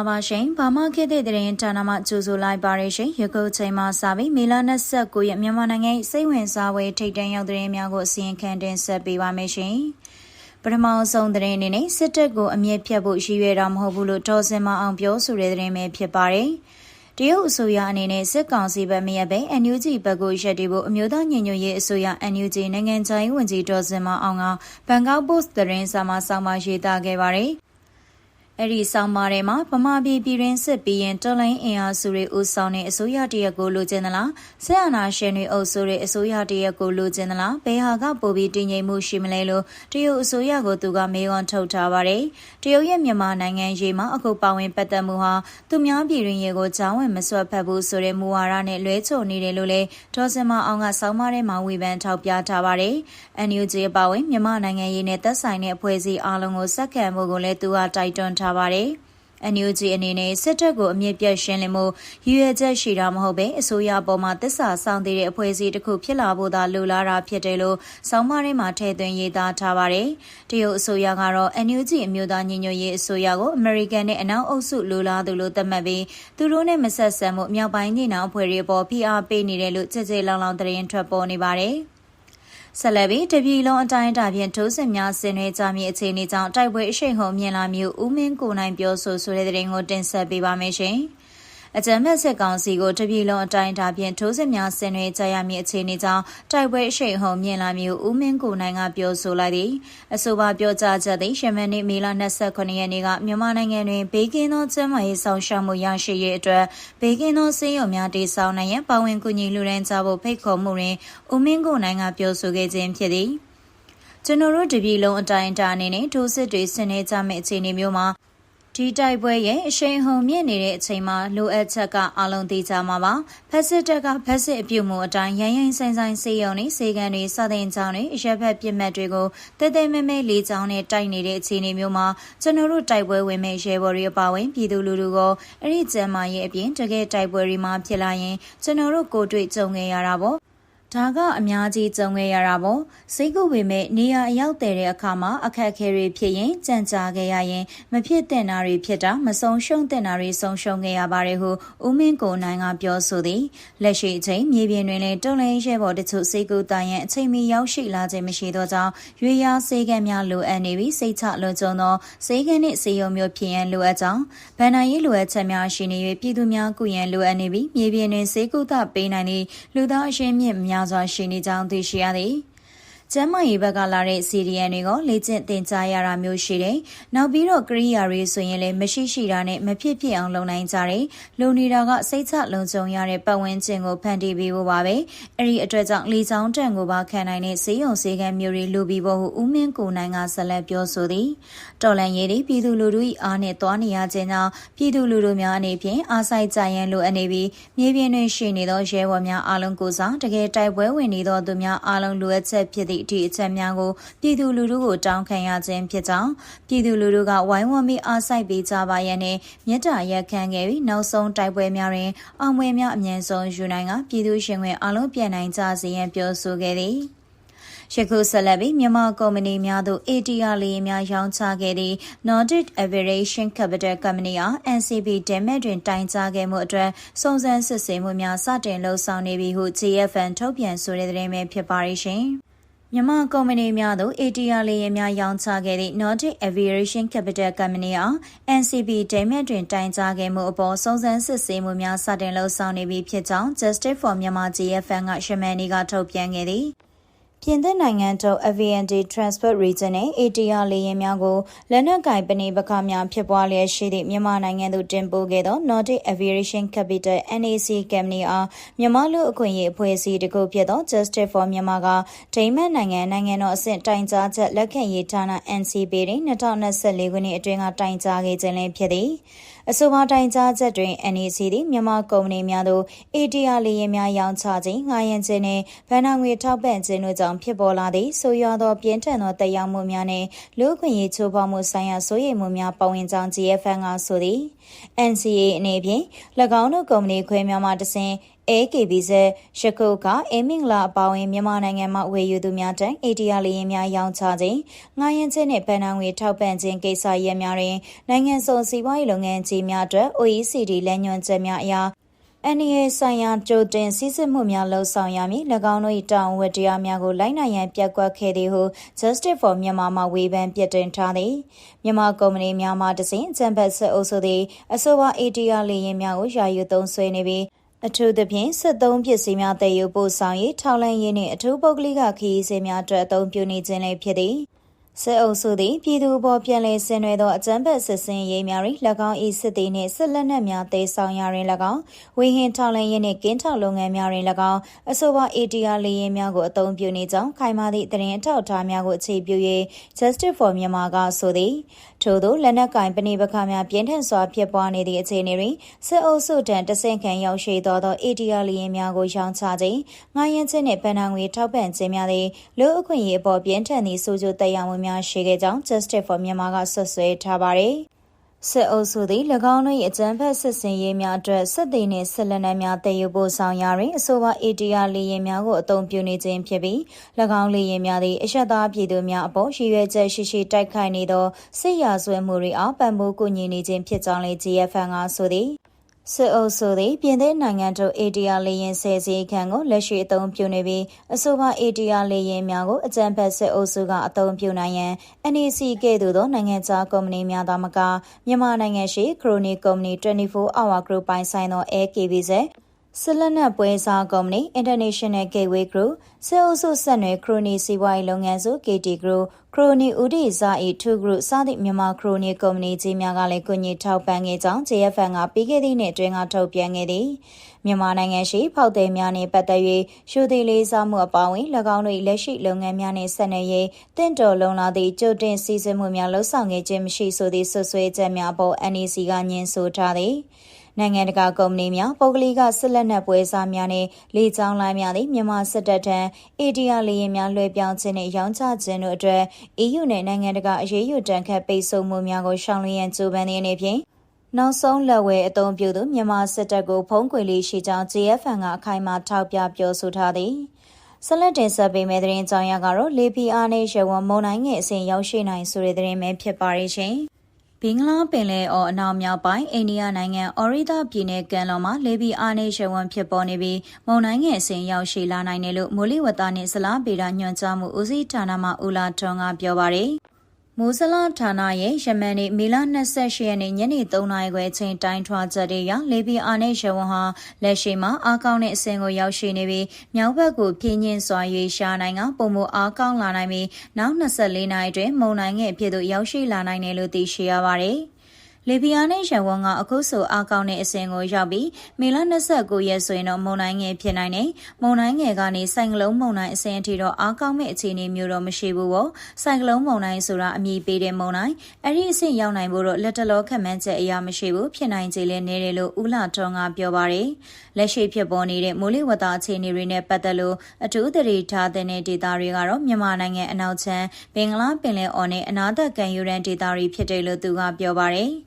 ္ဂလာပါရှင်။ဘာမခေတ်တဲ့တဲ့ရင်ဌာနမှကြိုဆိုလိုက်ပါရရှင်။ယခုချိန်မှစပြီးမေလ29ရက်မြန်မာနိုင်ငံစိတ်ဝင်စားပွဲထိတ်တန့်ရောက်တဲ့များကိုအစီရင်ခံတင်ဆက်ပေးပါမယ်ရှင်။ပထမဆုံးတဲ့အနေနဲ့စစ်တပ်ကိုအမြင့်ဖြတ်ဖို့ရည်ရွယ်တာမဟုတ်ဘူးလို့ဒေါ်စင်မအောင်ပြောဆိုတဲ့တဲ့ပဲဖြစ်ပါတယ်။တရုတ်အစိုးရအနေနဲ့စစ်ကောင်စီဘက်မရပဲ NUG ဘက်ကိုရက်တီဖို့အမျိုးသားညီညွတ်ရေးအစိုးရ NUG နိုင်ငံခြားရေးဝန်ကြီးဒေါ်စင်မအောင်ကဘန်ကောက်ပို့စ်သတင်းစာမှာစောင့်မရေးသားခဲ့ပါတယ်။ အဲ့ဒီဆောင်းပါးထဲမှာဗမာပြည်ပြည်ရင်းစစ်ပြီးရင်တော်လိုင်းအင်အားစုတွေဦးဆောင်တဲ့အစိုးရတရက်ကိုလိုချင်သလားဆက်အာဏာရှင်တွေအုပ်စိုးတဲ့အစိုးရတရက်ကိုလိုချင်သလားဘယ်ဟာကပိုပြီးတည်ငြိမ်မှုရှိမလဲလို့တရုတ်အစိုးရကိုသူကမေးခွန်းထုတ်ထားပါတယ်တရုတ်ရဲ့မြန်မာနိုင်ငံရေးမှာအခုပါဝင်ပတ်သက်မှုဟာသူများပြည်ရင်းရေကိုကြောင်းဝင်မဆွတ်ဖက်ဘူးဆိုတဲ့မူဝါဒနဲ့လွဲချော်နေတယ်လို့လည်းဒေါ်စင်မအောင်ကဆောင်းပါးထဲမှာဝေဖန်ထောက်ပြထားပါတယ် NUG ပါဝင်မြန်မာနိုင်ငံရေးနဲ့သက်ဆိုင်တဲ့အဖွဲ့အစည်းအလုံးကိုစက္ကန့်မှုကိုလည်းသူကတိုက်တွန်းထားပါတယ်။ NUG အနေနဲ့စစ်တပ်ကိုအမြင့်ပြတ်ရှင်းလင်းမှုရည်ရွယ်ချက်ရှိတာမဟုတ်ပဲအစိုးရပေါ်မှာတစ္ဆာဆောင်သေးတဲ့အဖွဲ့အစည်းတစ်ခုဖြစ်လာဖို့သာလိုလားတာဖြစ်တယ်လို့ဆောင်းပါးထဲမှာထည့်သွင်းရေးသားထားပါတယ်။တရုတ်အစိုးရကတော့ NUG အမျိုးသားညီညွတ်ရေးအစိုးရကိုအမေရိကန်နဲ့အနောက်အုပ်စုလိုလားသူလို့သတ်မှတ်ပြီးသူတို့နဲ့မဆက်ဆံမှုမြောက်ပိုင်းညီနောင်အဖွဲ့တွေပေါ်ဖိအားပေးနေတယ်လို့ကြည်ကြည်လောင်လောင်သတင်းထွက်ပေါ်နေပါတယ်။ ဆက်လက်ပြီးတပြည်လုံးအတိုင်းအတာဖြင့်ထိုးစစ်များဆင်နွှဲကြမည့်အခြေအနေကြောင့်တိုက်ပွဲအရှိန်ဟုန်မြင့်လာမျိုးဦးမင်းကိုနိုင်ပြောဆိုဆိုတဲ့တဲ့ရင်ကိုတင်ဆက်ပေးပါမယ်ရှင်။ အကြမ်းဖက်စစ်ကောင်စီကိုတပြည်လုံးအတိုင်းအတာဖြင့်ထိုးစစ်များဆင်နွှဲကြရမည့်အခြေအနေကြောင့်တိုက်ပွဲအရှိန်ဟုန်မြင့်လာမျိုးဦးမင်းကိုနိုင်ကပြောဆိုလိုက်သည်အဆိုပါပြောကြားချက်သည်ရှမန်နေ့မေလ29ရက်နေ့ကမြန်မာနိုင်ငံတွင်ဘေးကင်းသောကျန်းမာရေးဆောင်ရှောက်မှုရရှိရေးအတွက်ဘေးကင်းသောဆေးရုံများတည်ဆောက်နိုင်ရန်ပါဝင်ကူညီလူရန်ကြဖို့ဖိတ်ခေါ်မှုတွင်ဦးမင်းကိုနိုင်ကပြောဆိုခဲ့ခြင်းဖြစ်သည်ကျွန်တော်တို့တပြည်လုံးအတိုင်းအတာအနေနဲ့ထိုးစစ်တွေဆင်နေကြမယ့်အခြေအနေမျိုးမှာ ဒီတိုက်ပွဲရဲ့အရှိန်ဟုန်မြင့်နေတဲ့အချိန်မှာလိုအပ်ချက်ကအလုံးသိကြမှာပါဖက်စစ်တပ်ကဖက်စစ်အပြုတ်မှုအတိုင်းရရင်ဆိုင်ဆိုင်စေယုံနေစေကန်တွေစတဲ့ကြောင်းတွေအရက်ဖက်ပြစ်မှတ်တွေကိုတဲတဲမဲမဲလေးချောင်းနဲ့တိုက်နေတဲ့အခြေအနေမျိုးမှာကျွန်တော်တို့တိုက်ပွဲဝင်မဲ့ရဲဘော်တွေအပါဝင်ပြည်သူလူထုကိုအဲ့ဒီကျမ်းမာရေးအပြင်တကယ်တိုက်ပွဲတွေမှာဖြစ်လာရင်ကျွန်တော်တို့ကိုတွေ့ကြုံခဲ့ရတာပေါ့ ဒါကအများကြီးကြုံခဲ့ရတာပေါ့စိတ်ကူပေမဲ့နေရာအရောက်တဲ့အခါမှာအခက်အခဲတွေဖြစ်ရင်ကြံကြာခဲ့ရရင်မဖြစ်တဲ့နာတွေဖြစ်တာမဆုံးရှုံးတဲ့နာတွေဆုံးရှုံးခဲ့ရပါတယ်ဟုဦးမင်းကိုနိုင်ကပြောဆိုသည်လက်ရှိအချိန်မြေပြင်တွင်လည်းတုံးလင်းရဲဘော်တချို့စိတ်ကူတိုင်ရန်အချိန်မီရောက်ရှိလာခြင်းမရှိသောကြောင့်ရွေရားစေကံများလိုအပ်နေပြီးစိတ်ချလွန်ကျုံသောစေကံနှင့်စေယုံမျိုးဖြစ်ရန်လိုအပ်ကြောင်းဗန္နာရေးလိုအပ်ချက်များရှိနေ၍ပြည်သူများကုရန်လိုအပ်နေပြီးမြေပြင်တွင်စေကူသပေးနိုင်သည့်လူသားအရှင်းမြင့်များများစွာရှိနေကြောင်းသိရှိရသည် ကျမ်းမာရေးဘက်ကလာတဲ့ CDN တွေကိုလေ့ကျင့်သင်ကြားရတာမျိုးရှိတယ်။နောက်ပြီးတော့ကရိယာတွေဆိုရင်လည်းမရှိရှိတာနဲ့မဖြစ်ဖြစ်အောင်လုပ်နိုင်ကြတယ်။လူနေတာကစိတ်ချလုံခြုံရတဲ့ပတ်ဝန်းကျင်ကိုဖန်တီးပေးဖို့ပါပဲ။အဲ့ဒီအတွက်ကြောင့်လေချောင်းတန်ကိုပါခံနိုင်တဲ့ဈေးရုံဈေးကမ်းမျိုးတွေလူပြီးဖို့ဦးမင်းကိုနိုင်ကဆက်လက်ပြောဆိုသည်။တော်လန်ရေးတွေပြည်သူလူထု၏အားနဲ့တွားနေရခြင်းကြောင့်ပြည်သူလူထုများအနေဖြင့်အားစိုက်ကြရန်လိုအပ်နေပြီးမြေပြင်တွင်ရှိနေသောရဲဘော်များအားလုံးကိုစားတကယ်တိုက်ပွဲဝင်နေသောသူများအားလုံးလိုအပ်ချက်ဖြစ်သည့်အထိအချက်များကိုပြည်သူလူထုကိုတောင်းခံရခြင်းဖြစ်ကြောင်းပြည်သူလူထုကဝိုင်းဝန်းပြီးအားစိုက်ပေးကြပါရန်နဲ့မြစ်တာရက်ခံခဲ့ပြီးနောက်ဆုံးတိုက်ပွဲများတွင်အောင်ပွဲများအမြင့်ဆုံးယူနိုင်ကပြည်သူရှင်ဝင်အလုံးပြန်နိုင်ကြစေရန်ပြောဆိုခဲ့သည်ယခုဆက်လက်ပြီးမြန်မာကုမ္ပဏီများသို့ ATR လေးများရောင်းချခဲ့သည့် Nordic Aviation Capital Company အား NCB ဒဲမက်တွင်တိုင်ကြားခဲ့မှုအတွက်စုံစမ်းစစ်ဆေးမှုများစတင်လှုပ်ဆောင်နေပြီဟု GFN ထုတ်ပြန်ဆိုတဲ့သတင်းပဲဖြစ်ပါရှင်။ မြန်မာကုမ္ပဏီများသို့ ATR လေယာဉ်များရောင်းချခဲ့သည့် Nordic Aviation Capital Company အား NCB ဒိမက်တွင်တိုင်ကြားခဲ့မှုအပေါ်စုံစမ်းစစ်ဆေးမှုများစတင်လှုပ်ဆောင်နေပြီဖြစ်ကြောင်း Justice for Myanmar GFN ကရှမန်နီကထုတ်ပြန်ခဲ့သည် ပြင်သစ်နိုင်ငံထုတ် Avianti Transport Region နဲ့ ATR လေယာဉ်များကိုလက်နက်ကင်ပဏိပခများဖြစ်ပွားလျက်ရှိသည့်မြန်မာနိုင်ငံသို့တင်ပို့ခဲ့သော Nordic Aviation Capital NAC Company အားမြန်မာလူအခွင့်အရေးအဖွဲ့အစည်းတစ်ခုဖြစ်သော Justice for Myanmar ကဒိမတ်နိုင်ငံနိုင်ငံတော်အဆင့်တိုင်ကြားချက်လက်ခံရေးဌာန NCB တွင်2024ခုနှစ်အတွင်းကတိုင်ကြားခဲ့ခြင်းလည်းဖြစ်သည်အဆိုပါတိုင်ကြားချက်တွင် NEC သည်မြန်မာကုမ္ပဏီများသို့ ATR လေယာဉ်များရောင်းချခြင်းငှားရမ်းခြင်းနှင့်ဗန်နာငွေထောက်ပံ့ခြင်းတို့ကြောင့်ဖြစ်ပေါ်လာသည့်ဆိုးရွားသောပြင်းထန်သောတရားမှုများနှင့်လူ့အခွင့်အရေးချိုးဖောက်မှုဆိုင်ရာစိုးရိမ်မှုများပါဝင်ကြောင်း GFN ကဆိုသည် NCA အနေဖြင့်၎င်းတို့ကုမ္ပဏီခွဲများမှတဆင့် AKBZ ရခုကအေမင်္ဂလာအပါဝင်မြန်မာနိုင်ငံမှာဝယ်ယူသူများတန်း ATR လေယာဉ်များရောင်းချခြင်းငှားရမ်းခြင်းနဲ့ဗန်နာငွေထောက်ပံ့ခြင်းကိစ္စရပ်များတွင်နိုင်ငံစုံစီးပွားရေးလုပ်ငန်းကြီးများအတွက် OECD လမ်းညွှန်ချက်များအရအန်ရီဆိုင်ရာကြိုတင်စည်းစိမ်မှုများလှုံ့ဆော်ရမည်၎င်းတို့၏တောင်းဝတ္တရားများကိုလိုက်နိုင်ရန်ပြက်ကွက်ခဲ့သည်ဟု Justice for Myanmar မှဝေဖန်ပြစ်တင်ထားသည်မြန်မာကုမ္ပဏီများမှတစဉ်အကြံဖက်ဆက်အုပ်စုသည်အဆိုပါ ATR လေယာဉ်များကိုယာယီသုံးစွဲနေပြီး အထူးသဖြင့်စစ်သုံးပစ္စည်းများတည်ယူပို့ဆောင်ရေးထောက်လှမ်းရေးနှင့်အထူးပုဂ္ဂလိကခရီးစဉ်များအတွက်အသုံးပြုနေခြင်းလည်းဖြစ်သည်စစ်အုပ်စုသည်ပြည်သူပေါ်ပြန်လည်ဆင်နွှဲသောအကြမ်းဖက်စစ်စင်ရေးများတွင်၎င်း၏စစ်သည်နှင့်စစ်လက်နက်များတေဆောင်ရာတွင်၎င်းဝေဟင်ထောက်လှမ်းရေးနှင့်ကင်းထောက်လုပ်ငန်းများတွင်၎င်းအဆိုပါ ATR လေယာဉ်များကိုအသုံးပြုနေကြောင်းခိုင်မာသည့်သတင်းအထောက်အထားများကိုအခြေပြု၍ Justice for Myanmar ကဆိုသည်ထို့သောလက်နက်ကင်ပဏိပခများပြင်းထန်စွာဖြစ်ပွားနေသည့်အခြေအနေတွင်စစ်အုပ်စုတန်တဆင့်ခံရောက်ရှိသောသော ATR လေယာဉ်များကိုရောင်းချခြင်းငှားရမ်းခြင်းနှင့်ဗန်နာငွေထောက်ပံ့ခြင်းများသည်လူအခွင့်အရေးအပေါ်ပြင်းထန်သည့်ဆိုးကျိုးသက်ရောက်မှုများရှိခဲ့ကြောင်း Justice for Myanmar ကဆွဆွဲထားပါသည် စစ်အုပ်စုသည်၎င်းတို့၏အကြမ်းဖက်စစ်စင်ရေးများအတွက်စစ်သည်နှင့်စစ်လက်နက်များတည်ယူပို့ဆောင်ရာတွင်အဆိုပါ ATR လေယာဉ်များကိုအသုံးပြုနေခြင်းဖြစ်ပြီး၎င်းလေယာဉ်များသည်အရှက်သားပြည်သူများအပေါ်ရည်ရွယ်ချက်ရှိရှိတိုက်ခိုက်နေသောစစ်ရာဇဝတ်မှုတွေအားပံ့ပိုးကူညီနေခြင်းဖြစ်ကြောင်းလည်း GFN ကဆိုသည် စစ်အုပ်စုသည်ပြင်သစ်နိုင်ငံတို့ ATR လေယာဉ်ဆယ်စီခန့်ကိုလက်ရှိအသုံးပြုနေပြီးအဆိုပါ ATR လေယာဉ်များကိုအကြံဖက်စစ်အုပ်စုကအသုံးပြုနိုင်ရန် NEC ကဲ့သို့သောနိုင်ငံခြားကုမ္ပဏီများသာမကမြန်မာနိုင်ငံရှိခရိုနီကုမ္ပဏီ24 Hour Group ပိုင်ဆိုင်သော AKBZ ဆလနက်ပွဲစားကုမ္ပဏီ International Gateway Group စေအုပ်စုဆက်နွယ်ခရိုနီစီးပွားရေးလုပ်ငန်းစု KT Group ခရိုနီဦးဒီဇာအီ2 Group စသည့်မြန်မာခရိုနီကုမ္ပဏီကြီးများကလည်းကုညီထောက်ပံ့ခဲ့ကြောင်း JFN ကပြီးခဲ့သည့်နှစ်အတွင်းကထုတ်ပြန်ခဲ့သည်မြန်မာနိုင်ငံရှိဖောက်သည်များနှင့်ပတ်သက်၍ရှုသည်လေးစားမှုအပါအဝင်၎င်းတို့လက်ရှိလုပ်ငန်းများနှင့်ဆက်နွယ်ရေးတင့်တော်လုံလာသည့်ကြိုတင်စီစဉ်မှုများလှုပ်ဆောင်ခဲ့ခြင်းမရှိဆိုသည့်ဆွဆွဲချက်များပေါ် NEC ကညှင်းဆိုထားသည် နိုင်ငံတကာကုမ္ပဏီများပုဂ္ဂလိကစစ်လက်နက်ပွဲစားများနှင့်လေကြောင်းလိုင်းများသည်မြန်မာစစ်တပ်ထံ ADR လေယာဉ်များလွှဲပြောင်းခြင်းနှင့်ရောင်းချခြင်းတို့အတွက် EU နှင့်နိုင်ငံတကာအရေးယူတန်ခတ်ပိတ်ဆို့မှုများကိုရှောင်လျဉ်ကြိုးပမ်းသည့်အနေဖြင့်နောက်ဆုံးလက်ဝဲအုံပြုသူမြန်မာစစ်တပ်ကိုဖုံးကွယ်လေးရှိကြောင်း JFN ကအခိုင်အမာထောက်ပြပြောဆိုထားသည်ဆက်လက်တင်ဆက်ပေးမယ့်သတင်းကြောင်းရကတော့လေပီအားနဲ့ရဝံမုံနိုင်ငယ်အစဉ်ရောက်ရှိနိုင်ဆိုတဲ့သတင်းပဲဖြစ်ပါရဲ့ရှင်။ ဘင်္ဂလားပင်လယ်အော်အနောက်မြောက်ပိုင်းအိန္ဒိယနိုင်ငံအော်ရီဒါပြည်နယ်ကမ်းလွန်မှာလေပီအားနေရှဝန်ဖြစ်ပေါ်နေပြီးမုန်တိုင်းငယ်အစဉ်ရောက်ရှိလာနိုင်တယ်လို့မိုးလေဝသနှင့်ဇလားဗေဒညွှန်ကြားမှုဦးစီးဌာနမှဦးလာထွန်းကပြောပါရယ် မိုးစလာဌာနရဲ့ယမန်နေ့မေလ28ရက်နေ့ညနေ3နာရီခွဲချိန်တိုင်းထွာချက်တွေရလေပီအာနဲ့ရဝဟာလက်ရှိမှာအားကောင်းတဲ့အဆင့်ကိုရောက်ရှိနေပြီးမြောက်ဘက်ကိုပြင်းညင်းစွာရွေရှာနိုင်ကပုံမအားကောင်းလာနိုင်ပြီးနောက်24နာရီအတွင်းမုန်တိုင်းငယ်ဖြစ်သို့ရောက်ရှိလာနိုင်တယ်လို့သိရှိရပါတယ်။ လေဗီယာနဲ့ရန်ကုန်ကအခုဆိုအားကောင်းတဲ့အဆင့်ကိုရောက်ပြီးမေလ29ရက်ဆိုရင်တော့မုံတိုင်းငယ်ဖြစ်နိုင်တယ်။မုံတိုင်းငယ်ကနေစိုင်ကလုံးမုံတိုင်းအဆင့်အထိတော့အားကောင်းမဲ့အခြေအနေမျိုးတော့မရှိဘူးပေါ့။စိုင်ကလုံးမုံတိုင်းဆိုတာအမည်ပေးတဲ့မုံတိုင်းအဲ့ဒီအဆင့်ရောက်နိုင်ဖို့တော့လက်တလောခက်မှန်းချက်အရာမရှိဘူးဖြစ်နိုင်ခြေလည်းနေတယ်လို့ဦးလာထွန်းကပြောပါတယ်။လက်ရှိဖြစ်ပေါ်နေတဲ့မိုးလေဝသအခြေအနေတွေနဲ့ပတ်သက်လို့အထူးသတိထားတဲ့ဒေသတွေကတော့မြန်မာနိုင်ငံအနောက်ချမ်းဘင်္ဂလားပင်လယ်အော်နဲ့အနားသက်ကန်ယူရန်ဒေသတွေဖြစ်တယ်လို့သူကပြောပါတယ်။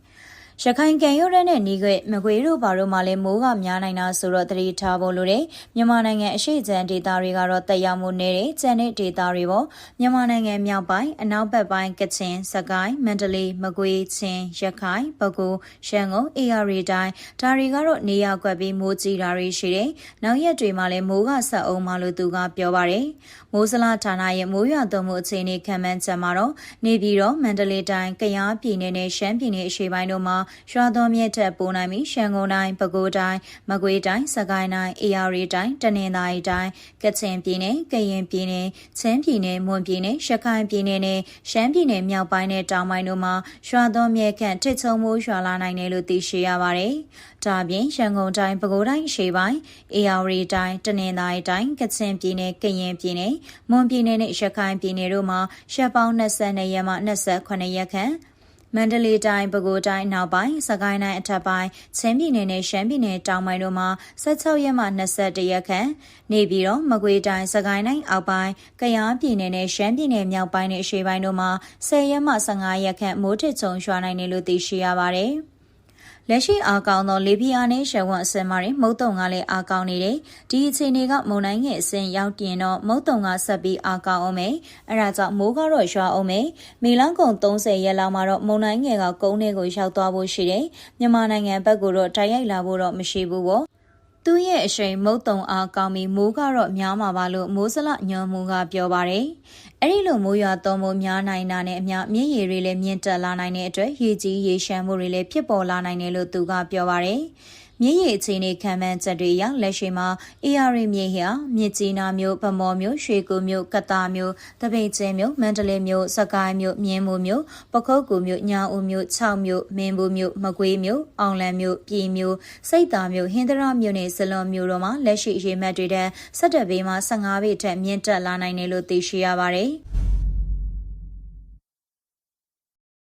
ရခိုင်ကံရုတ်တဲ့နီးခွေမကွေးတို့ဘာတို့မှလည်းမိုးကများနိုင်တာဆိုတော့တတိထားဖို့လိုတယ်မြန်မာနိုင်ငံအရှိချမ်းဒေသတွေကတော့တက်ရောက်မှုနေတယ်ကျန်တဲ့ဒေသတွေပေါ့မြန်မာနိုင်ငံမြောက်ပိုင်းအနောက်ဘက်ပိုင်းကချင်စကိုင်းမန္တလေးမကွေးချင်းရခိုင်ပဲခူးရှမ်းကုန်အေရီတိုင်းဒါတွေကတော့နေရာကွက်ပြီးမိုးကြီးတာတွေရှိတယ်နောက်ရက်တွေမှာလည်းမိုးကဆက်အောင်မှလို့သူကပြောပါတယ်မိုးစလာဌာနရဲ့မိုးရွာသွန်းမှုအခြေအနေခံမှန်းချက်မှာတော့နေပြည်တော်မန္တလေးတိုင်းကယားပြည်နယ်နဲ့ရှမ်းပြည်နယ်အရှေ့ပိုင်းတို့မှာရွာသွန်းမြင့်ထက်ပိုနိုင်ပြီးရှမ်းကုန်တိုင်းပဲခူးတိုင်းမကွေးတိုင်းစကိုင်းတိုင်းအေရီတိုင်းတနင်္သာရီတိုင်းကချင်ပြည်နယ်ကရင်ပြည်နယ်ချင်းပြည်နယ်မွန်ပြည်နယ်ရခိုင်ပြည်နယ်နဲ့ရှမ်းပြည်နယ်မြောက်ပိုင်းနဲ့တောင်ပိုင်းတို့မှာရွာသွန်းမြင့်ခန့်ထစ်ချုံမိုးရွာလာနိုင်တယ်လို့သိရှိရပါတယ်။ဒါပြင်ရန်ကုန်တိုင်းပဲခူးတိုင်းရှေ့ပိုင်းအေရီတိုင်းတနင်္သာရီတိုင်းကချင်ပြည်နယ်ကရင်ပြည်နယ်မွန်ပြည်နယ်နဲ့ရခိုင်ပြည်နယ်တို့မှာရှက်ပေါင်း22ရက်မှ28ရက်ခန့် မန္တလေးတိုင်းပဲခူးတိုင်းနောက်ပိုင်းစကိုင်းတိုင်းအထက်ပိုင်းချင်းပြည်နယ်နဲ့ရှမ်းပြည်နယ်တောင်ပိုင်းတို့မှာ16ရက်မှ21ရက်ခန့်နေပြီးတော့မကွေးတိုင်းစကိုင်းတိုင်းအောက်ပိုင်းကယားပြည်နယ်နဲ့ရှမ်းပြည်နယ်မြောက်ပိုင်းနဲ့အရှေ့ပိုင်းတို့မှာ10ရက်မှ15ရက်ခန့်မိုးထစ်ချုံရွာနိုင်တယ်လို့သိရှိရပါတယ်။ လက်ရှိအားကောင်းသောလေပြင်းအားနဲ့ရှယ်ဝတ်အစင်မာတွင်မုတ်တုံကလည်းအားကောင်းနေတယ်ဒီအခြေအနေကမုန်တိုင်းငယ်အစင်ရောက်တင်တော့မုတ်တုံကဆက်ပြီးအားကောင်းအောင်မယ်အဲဒါကြောင့်မိုးကတော့ရွာအောင်မယ်မီလန်ကုံ30ရက်လောက်မှာတော့မုန်တိုင်းငယ်ကကုန်းထဲကိုရောက်သွားဖို့ရှိတယ်မြန်မာနိုင်ငံဘက်ကိုတော့တိုက်ရိုက်လာဖို့တော့မရှိဘူးပေါ့ သူရဲ့အရှိန်မုတ်တုံအားကောင်းပြီးမိုးကတော့များမှာပါလို့မိုးစလညော်မှုကပြောပါတယ်။အဲ့ဒီလိုမိုးရွာသွန်းမှုများနိုင်တာနဲ့အမျှမြင့်ရည်တွေလည်းမြင့်တက်လာနိုင်တဲ့အတွက်ရေကြီးရေရှမ်းမှုတွေလည်းဖြစ်ပေါ်လာနိုင်တယ်လို့သူကပြောပါတယ်။ မြင့်ရည်အခြေအနေခံမှန်းချက်တွေအရလက်ရှိမှာ AR မြေဟျာမြစ်ကြီးနားမြို့ဗမော်မြို့ရွှေကူမြို့ကတာမြို့တပိတ်ကျဲမြို့မန္တလေးမြို့စကိုင်းမြို့မြင်းမူမြို့ပခုတ်ကူမြို့ညာဦးမြို့6မြို့မင်းဘူးမြို့မကွေးမြို့အောင်လံမြို့ပြည်မြို့စိတ်တာမြို့ဟင်္ဒရာမြို့နဲ့ဇလွန်မြို့တို့မှာလက်ရှိရေမှတ်တွေတဲ့17ဘေးမှာ15ဘေးထက်မြင့်တက်လာနိုင်တယ်လို့သိရှိရပါတယ်။